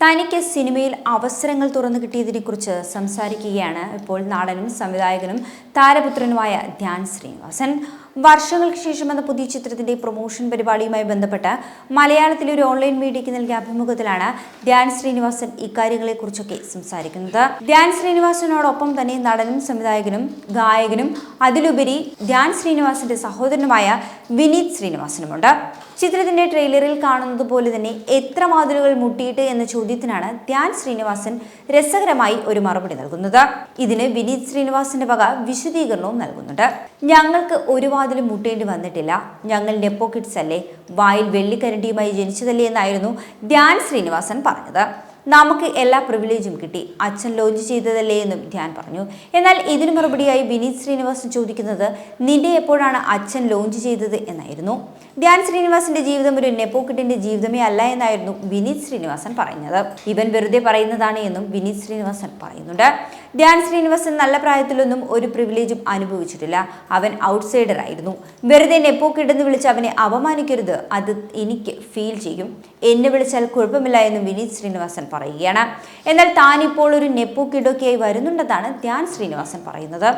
തനിക്ക് സിനിമയിൽ അവസരങ്ങൾ തുറന്നു കിട്ടിയതിനെക്കുറിച്ച് സംസാരിക്കുകയാണ് ഇപ്പോൾ നടനും സംവിധായകനും താരപുത്രനുമായ ധ്യാൻ ശ്രീനിവാസൻ. വർഷങ്ങൾക്ക് ശേഷം എന്ന പുതിയ ചിത്രത്തിന്റെ പ്രൊമോഷൻ പരിപാടിയുമായി ബന്ധപ്പെട്ട് മലയാളത്തിലെ ഒരു ഓൺലൈൻ മീഡിയയ്ക്ക് നൽകിയ അഭിമുഖത്തിലാണ് ധ്യാൻ ശ്രീനിവാസൻ ഇക്കാര്യങ്ങളെക്കുറിച്ചൊക്കെ സംസാരിക്കുന്നത്. ധ്യാൻ ശ്രീനിവാസനോടൊപ്പം തന്നെ നടനും സംവിധായകനും ഗായകനും അതിലുപരി ധ്യാൻ ശ്രീനിവാസന്റെ സഹോദരനുമായ വിനീത് ശ്രീനിവാസനുമുണ്ട്. ചിത്രത്തിന്റെ ട്രെയിലറിൽ കാണുന്നത് പോലെ തന്നെ എത്ര മാതിലുകൾ മുട്ടിയിട്ട് എന്ന ചോദ്യത്തിനാണ് ധ്യാൻ ശ്രീനിവാസൻ രസകരമായി ഒരു മറുപടി നൽകുന്നത്. ഇതിന് വിനീത് ശ്രീനിവാസന്റെ വക വിശദീകരണവും നൽകുന്നുണ്ട്. ഞങ്ങൾക്ക് ഒരു വാതിലും മുട്ടേണ്ടി വന്നിട്ടില്ല. ഞങ്ങൾ നെപ്പോ കിഡ്സ് അല്ലേ? വായിൽ വെള്ളിക്കരണ്ടിയുമായി ജനിച്ചതല്ലേ എന്നായിരുന്നു ധ്യാൻ ശ്രീനിവാസൻ പറഞ്ഞത്. നമുക്ക് എല്ലാ പ്രിവിലേജും കിട്ടി. അച്ഛൻ ലോഞ്ച് ചെയ്തതല്ലേ എന്നും ധ്യാൻ പറഞ്ഞു. എന്നാൽ ഇതിനു മറുപടിയായി വിനീത് ശ്രീനിവാസൻ ചോദിക്കുന്നത് നിന്റെ എപ്പോഴാണ് അച്ഛൻ ലോഞ്ച് ചെയ്തത്? എന്നായിരുന്നു. ധ്യാൻ ശ്രീനിവാസിന്റെ ജീവിതം ഒരു നെപ്പോക്കിട്ടിന്റെ ജീവിതമേ അല്ല എന്നായിരുന്നു വിനീത് ശ്രീനിവാസൻ പറഞ്ഞത് ഇവൻ വെറുതെ പറയുന്നതാണ് എന്നും വിനീത് ശ്രീനിവാസൻ പറയുന്നുണ്ട്. ധ്യാൻ ശ്രീനിവാസൻ നല്ല പ്രായത്തിലൊന്നും ഒരു പ്രിവിലേജും അനുഭവിച്ചിട്ടില്ല. അവൻ ഔട്ട്സൈഡർ ആയിരുന്നു. വെറുതെ നെപ്പോക്കിട്ടെന്ന് വിളിച്ച് അവനെ അപമാനിക്കരുത്. അത് എനിക്ക് ഫീൽ ചെയ്യും. എന്നെ വിളിച്ചാൽ കുഴപ്പമില്ല എന്നും വിനീത് ശ്രീനിവാസൻ പറയുകയാണ്. എന്നാൽ താൻ ഇപ്പോൾ ഒരു നെപ്പോ കിടൊക്കെയായി വരുന്നുണ്ടെന്നാണ് ധ്യാൻ ശ്രീനിവാസൻ പറയുന്നത്.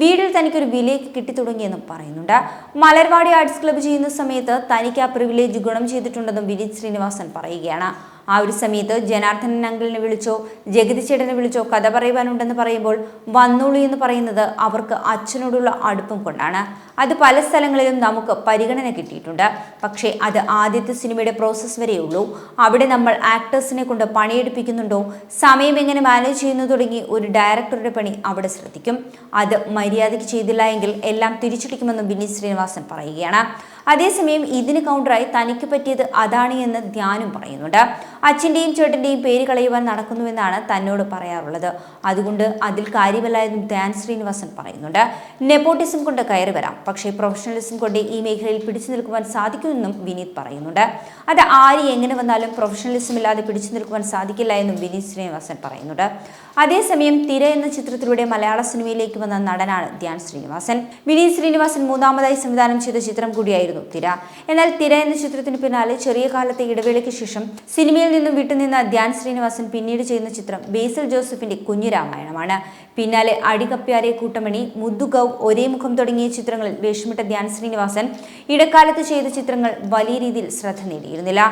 വീട്ടിൽ തനിക്കൊരു വിലയൊക്കെ കിട്ടിത്തുടങ്ങിയെന്നും പറയുന്നുണ്ട്. മലർവാടി ആർട്സ് ക്ലബ്ബ് ചെയ്യുന്ന സമയത്ത് തനിക്ക് ആ പ്രിവിലേജ് ഗുണം ചെയ്തിട്ടുണ്ടെന്നും വിനീത് ശ്രീനിവാസൻ പറയുകയാണ്. ആ ഒരു സമയത്ത് ജനാർദ്ദനൻ അങ്കിളിനെ വിളിച്ചോ ജഗതി ചേട്ടനെ വിളിച്ചോ കഥ പറയുവാനുണ്ടെന്ന് പറയുമ്പോൾ വന്നോളൂ എന്ന് പറയുന്നത് അവർക്ക് അച്ഛനോടുള്ള അടുപ്പം കൊണ്ടാണ്. അത് പല സ്ഥലങ്ങളിലും നമുക്ക് പരിഗണന കിട്ടിയിട്ടുണ്ട്. പക്ഷേ അത് ആദ്യത്തെ സിനിമയുടെ പ്രോസസ്സ് വരെയുള്ളൂ അവിടെ നമ്മൾ ആക്ടേഴ്സിനെ കൊണ്ട് പണിയെടുപ്പിക്കുന്നുണ്ടോ സമയം എങ്ങനെ മാനേജ് ചെയ്യുന്നു തുടങ്ങി ഒരു ഡയറക്ടറുടെ പണി അവിടെ ശ്രദ്ധിക്കും. അത് മര്യാദയ്ക്ക് ചെയ്തില്ല എങ്കിൽ എല്ലാം തിരിച്ചടിക്കുമെന്നും വിനീത് ശ്രീനിവാസൻ പറയുകയാണ്. അതേസമയം ഇതിന് കൗണ്ടറായി തനിക്ക് പറ്റിയത് അതാണ് എന്ന് ധ്യാനും പറയുന്നുണ്ട്. അച്ഛന്റെയും ചേട്ടന്റെയും പേര് കളയുവാൻ നടക്കുന്നുവെന്നാണ് തന്നോട് പറയാറുള്ളത്. അതുകൊണ്ട് അതിൽ കാര്യമല്ല എന്നും ധ്യാൻ ശ്രീനിവാസൻ പറയുന്നുണ്ട്. നെപ്പോട്ടിസം കൊണ്ട് കയറി വരാം. പക്ഷേ പ്രൊഫഷണലിസം കൊണ്ട് ഈ മേഖലയിൽ പിടിച്ചു നിൽക്കുവാൻ സാധിക്കുമെന്നും വിനീത് പറയുന്നുണ്ട്. അത് ആര് എങ്ങനെ വന്നാലും പ്രൊഫഷണലിസം ഇല്ലാതെ പിടിച്ചു നിൽക്കുവാൻ സാധിക്കില്ല എന്നും വിനീത് ശ്രീനിവാസൻ പറയുന്നുണ്ട്. അതേസമയം തിര എന്ന ചിത്രത്തിലൂടെ മലയാള സിനിമയിലേക്ക് വന്ന നടനാണ് ധ്യാൻ ശ്രീനിവാസൻ. വിനീത് ശ്രീനിവാസൻ മൂന്നാമതായി സംവിധാനം ചെയ്ത ചിത്രം കൂടിയായിരുന്നു തിര. എന്നാൽ തിര എന്ന ചിത്രത്തിന് പിന്നാലെ ചെറിയ കാലത്തെ ഇടവേളയ്ക്ക് ശേഷം സിനിമയിൽ നിന്നും വിട്ടുനിന്ന ധ്യാൻ ശ്രീനിവാസൻ പിന്നീട് ചെയ്യുന്ന ചിത്രം ബേസൽ ജോസഫിന്റെ കുഞ്ഞുരാമായണമാണ് പിന്നാലെ അടികപ്പ്യാരെ കൂട്ടമണി മുദ്ദുഗൌ ഒരേ മുഖം തുടങ്ങിയ ചിത്രങ്ങളിൽ വേഷമിട്ട ധ്യാൻ ശ്രീനിവാസൻ ഇടക്കാലത്ത് ചെയ്ത ചിത്രങ്ങൾ വലിയ രീതിയിൽ ശ്രദ്ധ നേടിയിരുന്നില്ല.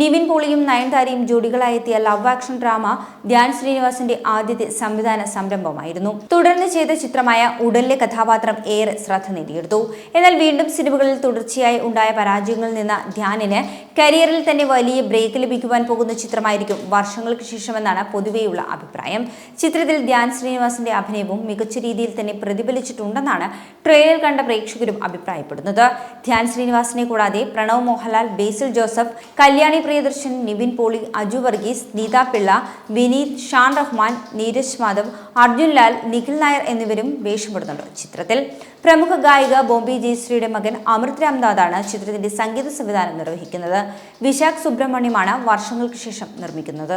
നിവിൻ പോളിയും നയൻതാരയും ജോഡികളായെത്തിയ ലവ് ആക്ഷൻ ഡ്രാമ ധ്യാൻ ശ്രീനിവാസന്റെ ആദ്യത്തെ സംവിധാന സംരംഭമായിരുന്നു. തുടർന്ന് ചെയ്ത ചിത്രമായ ഉടലിലെ കഥാപാത്രം ഏറെ ശ്രദ്ധ നേടിയെടുത്തു. എന്നാൽ വീണ്ടും സിനിമകളിൽ തുടർച്ചയായി ഉണ്ടായ പരാജയങ്ങളിൽ നിന്ന് ധ്യാനിന് കരിയറിൽ തന്നെ വലിയ ബ്രേക്ക് ലഭിക്കുവാൻ പോകുന്ന ചിത്രമായിരിക്കും വർഷങ്ങൾക്ക് ശേഷമെന്നാണ് പൊതുവെയുള്ള അഭിപ്രായം. ചിത്രത്തിൽ ധ്യാൻ ശ്രീനിവാസന്റെ അഭിനയവും മികച്ച രീതിയിൽ തന്നെ പ്രതിഫലിച്ചിട്ടുണ്ടെന്നാണ് ട്രെയിലർ കണ്ട പ്രേക്ഷകരും അഭിപ്രായപ്പെടുന്നത്. ധ്യാൻ ശ്രീനിവാസിനെ കൂടാതെ പ്രണവ് മോഹൻലാൽ ബേസിൽ ജോസഫ് കല്യാണി പ്രിയദർശൻ നിവിൻ പോളി അജു വർഗീസ് നീത പിള്ള വിനീത് ഷാൻ റഹ്മാൻ നീരജ് മാധവ് അർജുൻ ലാൽ നിഖിൽ നായർ എന്നിവരും വേഷമിടുന്നുണ്ട് ചിത്രത്തിൽ. പ്രമുഖ ഗായിക ബോംബെ ജയശ്രീയുടെ മകൻ അമൃത് രാംനാഥാണ് ചിത്രത്തിന്റെ സംഗീത സംവിധാനം നിർവഹിക്കുന്നത്. വിശാഖ് സുബ്രഹ്മണ്യമാണ് വർഷങ്ങൾക്ക് ശേഷം നിർമ്മിക്കുന്നത്.